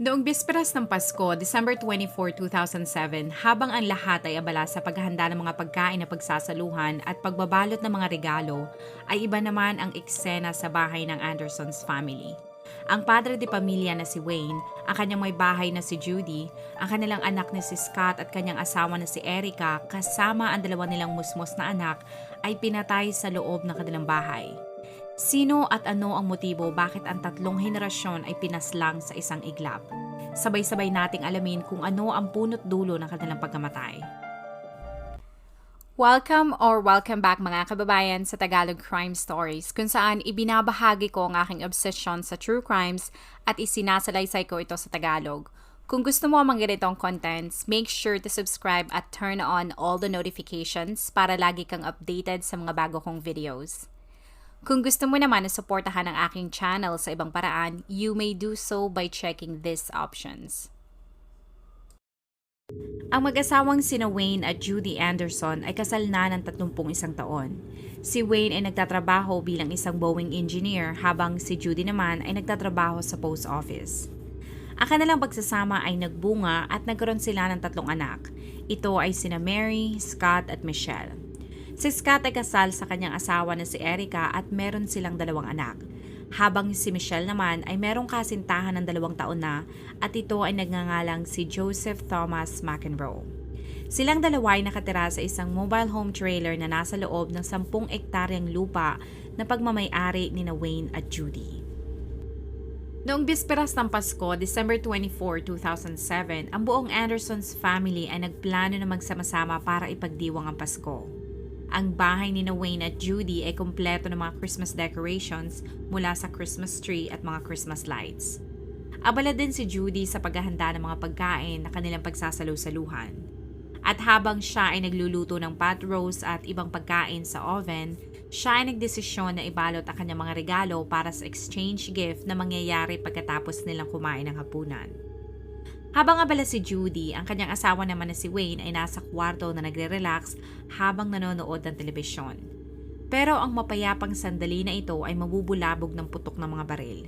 Noong bisperas ng Pasko, December 24, 2007, habang ang lahat ay abala sa paghahanda ng mga pagkain na pagsasaluhan at pagbabalot ng mga regalo, ay iba naman ang eksena sa bahay ng Andersons family. Ang padre de pamilya na si Wayne, ang kanyang may bahay na si Judy, ang kanilang anak na si Scott at kanyang asawa na si Erica kasama ang dalawa nilang musmos na anak ay pinatay sa loob ng kanilang bahay. Sino at ano ang motibo bakit ang tatlong henerasyon ay pinaslang sa isang iglap? Sabay-sabay nating alamin kung ano ang punot dulo ng kanilang pagkamatay. Welcome or welcome back mga kababayan sa Tagalog Crime Stories kung saan ibinabahagi ko ang aking obsession sa true crimes at isinasalaysay ko ito sa Tagalog. Kung gusto mo ang ganitong contents, make sure to subscribe at turn on all the notifications para lagi kang updated sa mga bago kong videos. Kung gusto mo naman na suportahan ang aking channel sa ibang paraan, you may do so by checking these options. Ang mag-asawang sina Wayne at Judy Anderson ay kasal na ng 31 taon. Si Wayne ay nagtatrabaho bilang isang Boeing engineer habang si Judy naman ay nagtatrabaho sa post office. Ang kanilang pagsasama ay nagbunga at nagkaroon sila ng tatlong anak. Ito ay sina Mary, Scott at Michelle. Si Scott ay kasal sa kanyang asawa na si Erica at meron silang dalawang anak. Habang si Michelle naman ay merong kasintahan ng dalawang taon na at ito ay nagngangalang si Joseph Thomas McEnroe. Silang dalawa ay nakatira sa isang mobile home trailer na nasa loob ng 10 ektaryang lupa na pagmamayari ni na Wayne at Judy. Noong bisperas ng Pasko, December 24, 2007, ang buong Andersons family ay nagplano na magsama-sama para ipagdiwang ang Pasko. Ang bahay ni Wayne at Judy ay kumpleto ng mga Christmas decorations mula sa Christmas tree at mga Christmas lights. Abala din si Judy sa paghahanda ng mga pagkain na kanilang pagsasalu-saluhan. At habang siya ay nagluluto ng pot roast at ibang pagkain sa oven, siya ay nagdesisyon na ibalot ang kanyang mga regalo para sa exchange gift na mangyayari pagkatapos nilang kumain ng hapunan. Habang abala si Judy, ang kanyang asawa naman na si Wayne ay nasa kwarto na nagre-relax habang nanonood ng telebisyon. Pero ang mapayapang sandali na ito ay mabubulabog ng putok ng mga baril.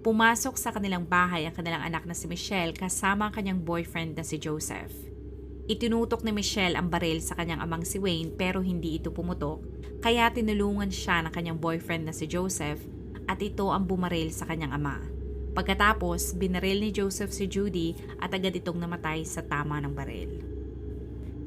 Pumasok sa kanilang bahay ang kanilang anak na si Michelle kasama ang kanyang boyfriend na si Joseph. Itinutok ni Michelle ang baril sa kanyang amang si Wayne pero hindi ito pumutok, kaya tinulungan siya ng kanyang boyfriend na si Joseph at ito ang bumaril sa kanyang ama. Pagkatapos, binaril ni Joseph si Judy at agad itong namatay sa tama ng baril.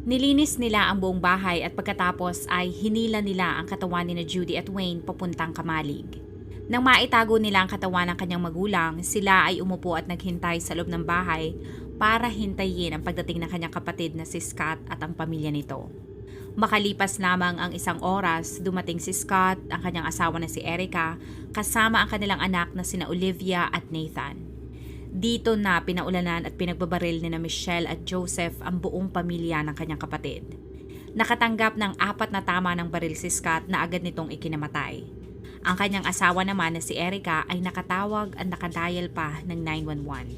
Nilinis nila ang buong bahay at pagkatapos ay hinila nila ang katawan ni na Judy at Wayne papuntang kamalig. Nang maitago nila ang katawan ng kanyang magulang, sila ay umupo at naghintay sa loob ng bahay para hintayin ang pagdating ng kanyang kapatid na si Scott at ang pamilya nito. Makalipas lamang ang isang oras, dumating si Scott, ang kanyang asawa na si Erica, kasama ang kanilang anak na sina Olivia at Nathan. Dito na pinaulanan at pinagbabaril ni na Michelle at Joseph ang buong pamilya ng kanyang kapatid. Nakatanggap ng apat na tama ng baril si Scott na agad nitong ikinamatay. Ang kanyang asawa naman na si Erica ay nakatawag at nakadial pa ng 911.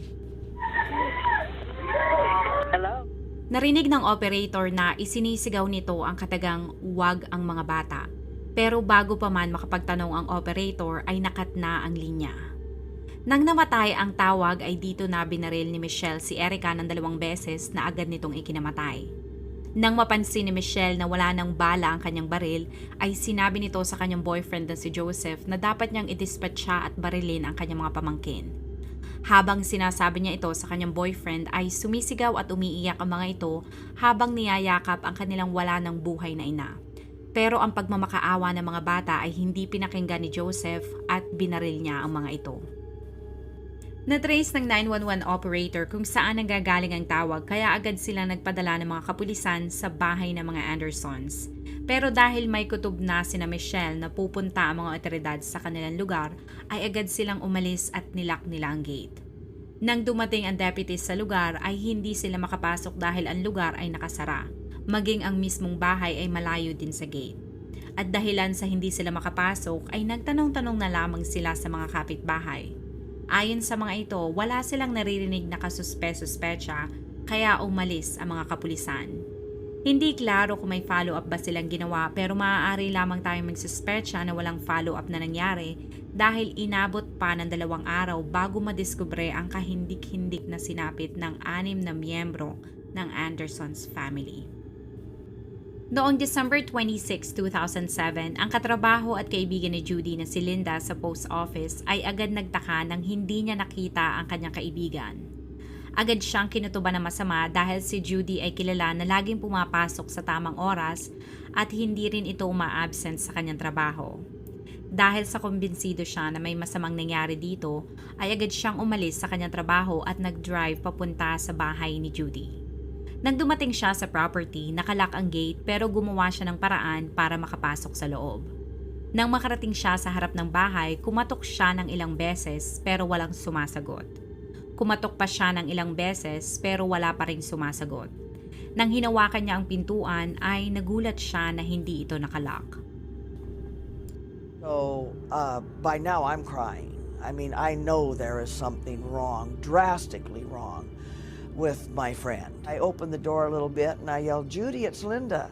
Hello? Narinig ng operator na isinisigaw nito ang katagang wag ang mga bata. Pero bago pa man makapagtanong ang operator ay nakat na ang linya. Nang namatay ang tawag ay dito na binaril ni Michelle si Erica ng dalawang beses na agad nitong ikinamatay. Nang mapansin ni Michelle na wala nang bala ang kanyang baril, ay sinabi nito sa kanyang boyfriend na si Joseph na dapat niyang idispatch siya at barilin ang kanyang mga pamangkin. Habang sinasabi niya ito sa kanyang boyfriend ay sumisigaw at umiiyak ang mga ito habang niyayakap ang kanilang wala ng buhay na ina. Pero ang pagmamakaawa ng mga bata ay hindi pinakinggan ni Joseph at binaril niya ang mga ito. Natrace ng 911 operator kung saan nanggagaling ang tawag kaya agad sila nagpadala ng mga kapulisan sa bahay ng mga Andersons. Pero dahil may kutob na sina Michelle na pupunta ang mga otoridad sa kanilang lugar, ay agad silang umalis at nilak nila ang gate. Nang dumating ang deputies sa lugar ay hindi sila makapasok dahil ang lugar ay nakasara. Maging ang mismong bahay ay malayo din sa gate. At dahilan sa hindi sila makapasok ay nagtanong-tanong na lamang sila sa mga kapitbahay. Ayon sa mga ito, wala silang naririnig na kasuspe-suspecha kaya umalis ang mga kapulisan. Hindi klaro kung may follow-up ba silang ginawa pero maaari lamang tayong magsuspecha na walang follow-up na nangyari dahil inabot pa ng dalawang araw bago madiskubre ang kahindik-hindik na sinapit ng anim na miyembro ng Anderson's family. Noong December 26, 2007, ang katrabaho at kaibigan ni Judy na si Linda sa post office ay agad nagtaka nang hindi niya nakita ang kanyang kaibigan. Agad siyang kinutuban ng masama dahil si Judy ay kilala na laging pumapasok sa tamang oras at hindi rin ito uma-absent sa kanyang trabaho. Dahil sa kumbinsido siya na may masamang nangyari dito, ay agad siyang umalis sa kanyang trabaho at nag-drive papunta sa bahay ni Judy. Nang dumating siya sa property, nakalak ang gate pero gumawa siya ng paraan para makapasok sa loob. Nang makarating siya sa harap ng bahay, kumatok siya ng ilang beses pero walang sumasagot. Kumatok pa siya ng ilang beses pero wala pa ring sumasagot. Nang hinawakan niya ang pintuan ay nagulat siya na hindi ito nakalock. So uh, by now I'm crying. I mean, I know there is something wrong, drastically wrong, with my friend. I opened the door a little bit and I yelled, Judy, it's Linda.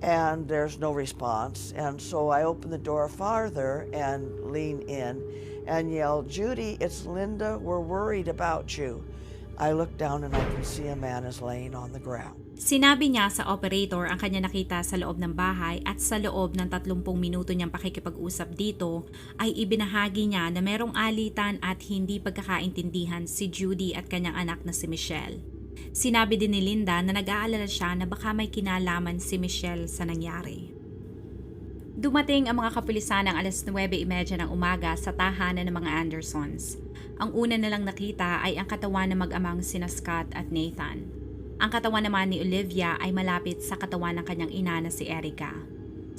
And there's no response. And so I opened the door farther and lean in and yelled, Judy, it's Linda. We're worried about you. I look down and I can see a man is laying on the ground. Sinabi niya sa operator ang kanya nakita sa loob ng bahay at sa loob ng 30 minuto niyang pakikipag-usap dito ay ibinahagi niya na merong alitan at hindi pagkakaintindihan si Judy at kanyang anak na si Michelle. Sinabi din ni Linda na nag-aalala siya na baka may kinalaman si Michelle sa nangyari. Dumating ang mga kapulisan ng alas 9.30 ng umaga sa tahanan ng mga Andersons. Ang una nilang nakita ay ang katawan ng mag-amang sina Scott at Nathan. Ang katawan naman ni Olivia ay malapit sa katawan ng kanyang ina na si Erica.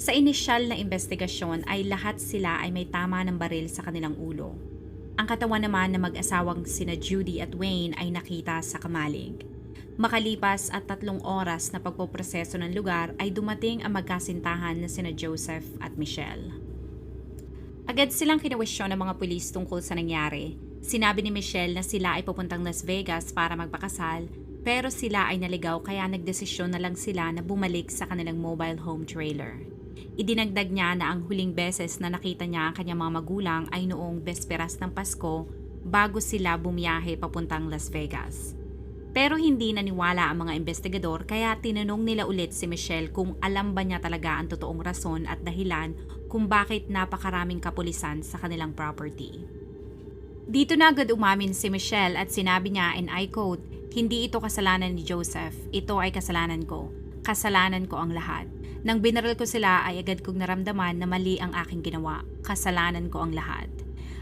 Sa inisyal na investigasyon ay lahat sila ay may tama ng baril sa kanilang ulo. Ang katawan naman ng mag-asawang sina Judy at Wayne ay nakita sa kamalig. Makalipas at tatlong oras na pagpoproseso ng lugar ay dumating ang magkasintahan na sina Joseph at Michelle. Agad silang kinawestiyon ng mga pulis tungkol sa nangyari. Sinabi ni Michelle na sila ay pupuntang Las Vegas para magpakasal pero sila ay naligaw kaya nagdesisyon na lang sila na bumalik sa kanilang mobile home trailer. Idinagdag niya na ang huling beses na nakita niya ang kanyang mga magulang ay noong besperas ng Pasko bago sila bumiyahe papuntang Las Vegas. Pero hindi naniwala ang mga investigador kaya tinanong nila ulit si Michelle kung alam ba niya talaga ang totoong rason at dahilan kung bakit napakaraming kapulisan sa kanilang property. Dito na agad umamin si Michelle at sinabi niya and I quote, hindi ito kasalanan ni Joseph, ito ay kasalanan ko. Kasalanan ko ang lahat. Nang binaril ko sila ay agad kong naramdaman na mali ang aking ginawa. Kasalanan ko ang lahat.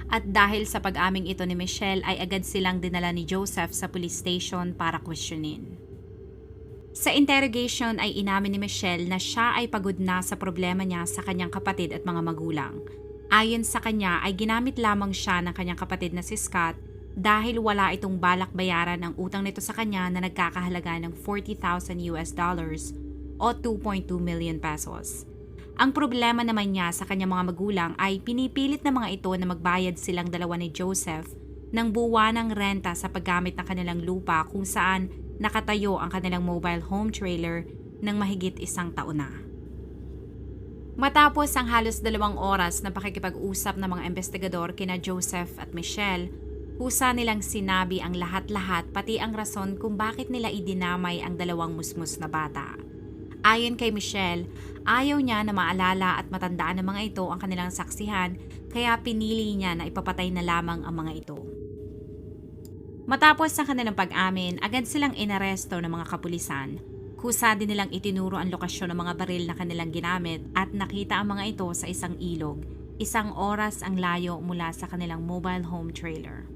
At dahil sa pag-aming ito ni Michelle ay agad silang dinala ni Joseph sa police station para questionin. Sa interrogation ay inamin ni Michelle na siya ay pagod na sa problema niya sa kanyang kapatid at mga magulang. Ayon sa kanya ay ginamit lamang siya ng kanyang kapatid na si Scott dahil wala itong balak bayaran ang utang nito sa kanya na nagkakahalaga ng 40,000 US dollars o 2.2 million pesos. Ang problema naman niya sa kanyang mga magulang ay pinipilit na mga ito na magbayad silang dalawa ni Joseph ng buwanang renta sa paggamit ng kanilang lupa kung saan nakatayo ang kanilang mobile home trailer ng mahigit isang taon na. Matapos ang halos dalawang oras na pakikipag-usap ng mga investigador kina Joseph at Michelle, Kusa nilang sinabi ang lahat-lahat pati ang rason kung bakit nila idinamay ang dalawang musmus na bata. Ayon kay Michelle, ayaw niya na maalala at matandaan ng mga ito ang kanilang saksihan kaya pinili niya na ipapatay na lamang ang mga ito. Matapos ang kanilang pag-amin, agad silang inaresto ng mga kapulisan. Kusa din nilang itinuro ang lokasyon ng mga baril na kanilang ginamit at nakita ang mga ito sa isang ilog, isang oras ang layo mula sa kanilang mobile home trailer.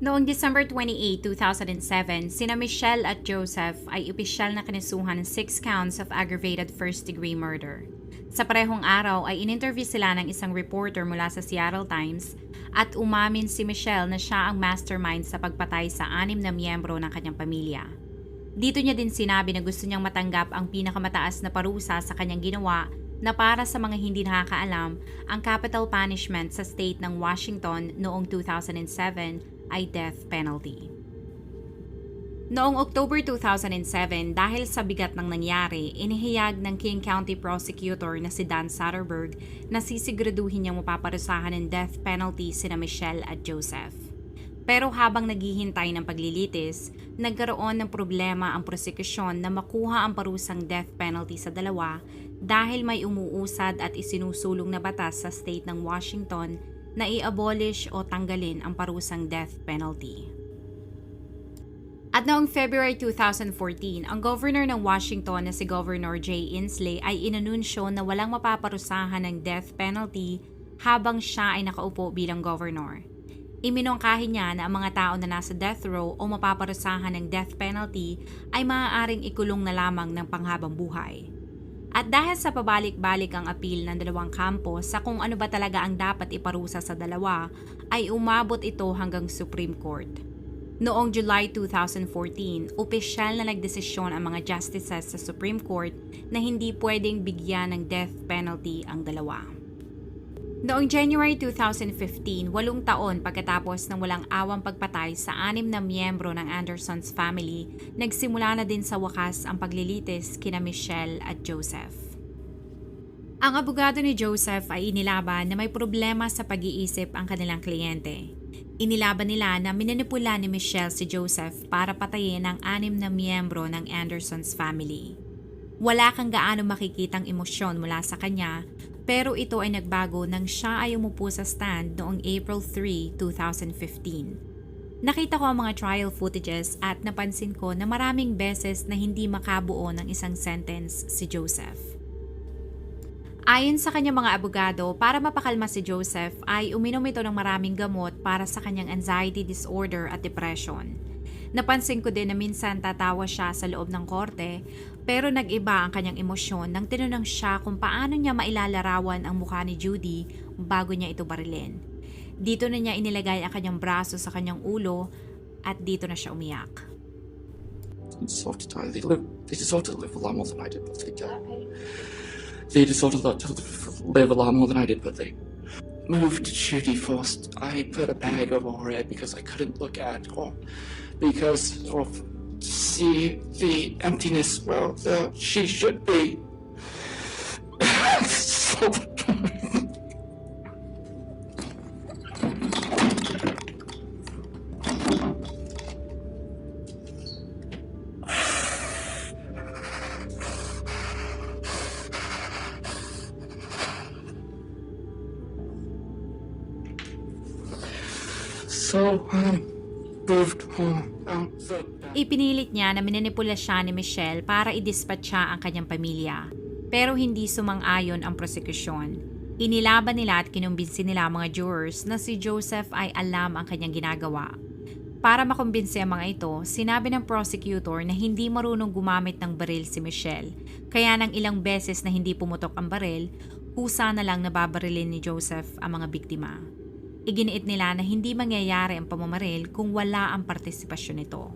Noong December 28, 2007, sina Michelle at Joseph ay opisyal na kinasuhan ng 6 counts of aggravated first-degree murder. Sa parehong araw ay in-interview sila ng isang reporter mula sa Seattle Times at umamin si Michelle na siya ang mastermind sa pagpatay sa anim na miyembro ng kanyang pamilya. Dito niya din sinabi na gusto niyang matanggap ang pinakamataas na parusa sa kanyang ginawa na para sa mga hindi nakakaalam, ang capital punishment sa state ng Washington noong 2007 ay death penalty. Noong October 2007, dahil sa bigat ng nangyari, inihayag ng King County Prosecutor na si Dan Satterberg na sisiguraduhin niyang mapaparusahan ng death penalty sina Michelle at Joseph. Pero habang naghihintay ng paglilitis, nagkaroon ng problema ang prosekusyon na makuha ang parusang death penalty sa dalawa dahil may umuusad at isinusulong na batas sa state ng Washington na i-abolish o tanggalin ang parusang death penalty. At noong February 2014, ang governor ng Washington na si Governor Jay Inslee ay inanunsyo na walang mapaparusahan ng death penalty habang siya ay nakaupo bilang governor. Iminungkahi niya na ang mga tao na nasa death row o mapaparusahan ng death penalty ay maaaring ikulong na lamang ng panghabang buhay. At dahil sa pabalik-balik ang appeal ng dalawang kampo sa kung ano ba talaga ang dapat iparusa sa dalawa, ay umabot ito hanggang Supreme Court. Noong July 2014, opisyal na nagdesisyon ang mga justices sa Supreme Court na hindi pwedeng bigyan ng death penalty ang dalawa. Noong January 2015, walong taon pagkatapos ng walang awang pagpatay sa anim na miyembro ng Anderson's family, nagsimula na din sa wakas ang paglilitis kina Michelle at Joseph. Ang abogado ni Joseph ay inilaban na may problema sa pag-iisip ang kanilang kliyente. Inilaban nila na minanipula ni Michelle si Joseph para patayin ang anim na miyembro ng Anderson's family. Wala kang gaano makikitang emosyon mula sa kanya, pero ito ay nagbago nang siya ay umupo sa stand noong April 3, 2015. Nakita ko ang mga trial footages at napansin ko na maraming beses na hindi makabuo ng isang sentence si Joseph. Ayon sa kanyang mga abogado, para mapakalma si Joseph ay uminom ito ng maraming gamot para sa kanyang anxiety disorder at depression. Napansin ko din na minsan tatawa siya sa loob ng korte pero nag-iba ang kanyang emosyon nang tinanong siya kung paano niya mailalarawan ang mukha ni Judy bago niya ito barilin. Dito na niya inilagay ang kanyang braso sa kanyang ulo at dito na siya umiyak. to. They deserve to live a lot more than I did, but they don't. They deserve to live, to a lot more than I did, but they moved Judy first. I put a bag over her head because I couldn't look at her because of see the emptiness where uh, the, she should be. so Ipinilit niya na minanipula siya ni Michelle para i-dispatch siya ang kanyang pamilya. Pero hindi sumang-ayon ang prosekusyon. Inilaban nila at kinumbinsi nila ang mga jurors na si Joseph ay alam ang kanyang ginagawa. Para makumbinsi ang mga ito, sinabi ng prosecutor na hindi marunong gumamit ng baril si Michelle. Kaya nang ilang beses na hindi pumutok ang baril, kusa na lang nababarilin ni Joseph ang mga biktima. Iginiit nila na hindi mangyayari ang pamamaril kung wala ang partisipasyon nito.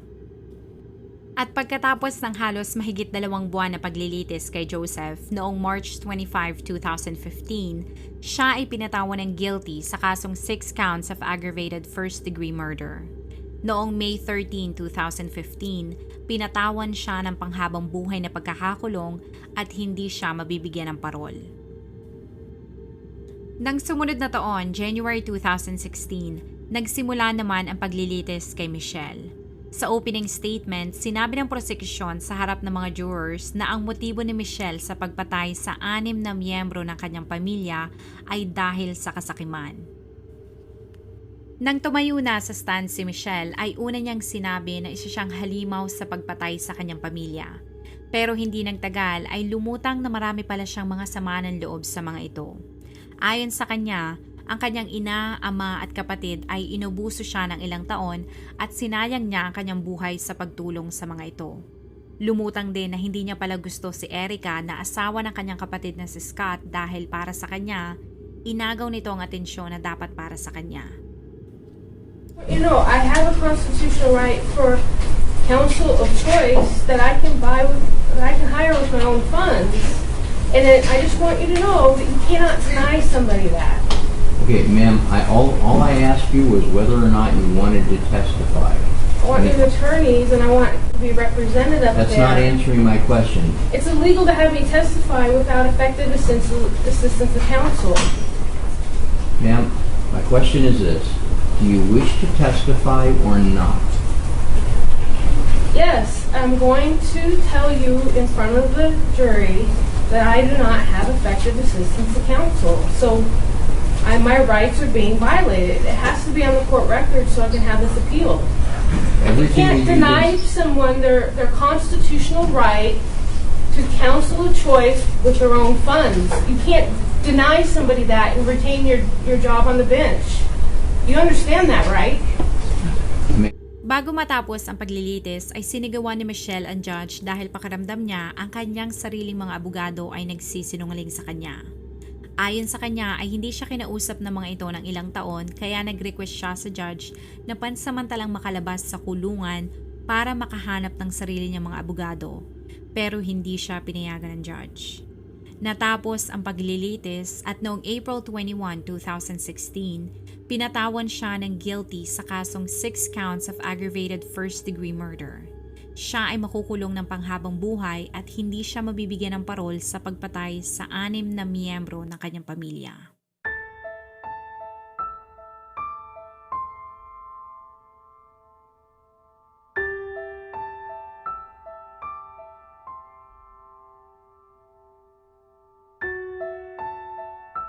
At pagkatapos ng halos mahigit dalawang buwan na paglilitis kay Joseph noong March 25, 2015, siya ay pinatawan ng guilty sa kasong 6 counts of aggravated first-degree murder. Noong May 13, 2015, pinatawan siya ng panghabang buhay na pagkakakulong at hindi siya mabibigyan ng parol. Nang sumunod na taon, January 2016, nagsimula naman ang paglilitis kay Michelle. Sa opening statement, sinabi ng prosekusyon sa harap ng mga jurors na ang motibo ni Michelle sa pagpatay sa anim na miyembro ng kanyang pamilya ay dahil sa kasakiman. Nang tumayo na sa stand si Michelle ay una niyang sinabi na isa siyang halimaw sa pagpatay sa kanyang pamilya. Pero hindi nang tagal ay lumutang na marami pala siyang mga sama ng loob sa mga ito. Ayon sa kanya, ang kanyang ina, ama at kapatid ay inubuso siya ng ilang taon at sinayang niya ang kanyang buhay sa pagtulong sa mga ito. Lumutang din na hindi niya pala gusto si Erica na asawa ng kanyang kapatid na si Scott dahil para sa kanya, inagaw nito ang atensyon na dapat para sa kanya. You know, I have a constitutional right for counsel of choice that I can buy with, that I can hire with my own funds. And then I just want you to know that you cannot deny somebody that. Okay, ma'am, I, all, all I asked you was whether or not you wanted to testify. I want new attorneys, and I want to be represented up That's there. not answering my question. It's illegal to have me testify without effective assistance assistance of counsel. Ma'am, my question is this. Do you wish to testify or not? Yes, I'm going to tell you in front of the jury that I do not have effective assistance of counsel. So I, my rights are being violated. It has to be on the court record so I can have this appealed. You Everything can't that you deny did- someone their, their constitutional right to counsel of choice with their own funds. You can't deny somebody that and retain your, your job on the bench. You understand that, right? Bago matapos ang paglilitis ay sinigawan ni Michelle ang judge dahil pakaramdam niya ang kanyang sariling mga abogado ay nagsisinungaling sa kanya. Ayon sa kanya ay hindi siya kinausap ng mga ito ng ilang taon kaya nag-request siya sa judge na pansamantalang makalabas sa kulungan para makahanap ng sarili niyang mga abogado. Pero hindi siya pinayagan ng judge. Natapos ang paglilitis at noong April 21, 2016, pinatawan siya ng guilty sa kasong 6 counts of aggravated first-degree murder. Siya ay makukulong ng panghabang buhay at hindi siya mabibigyan ng parol sa pagpatay sa anim na miyembro ng kanyang pamilya.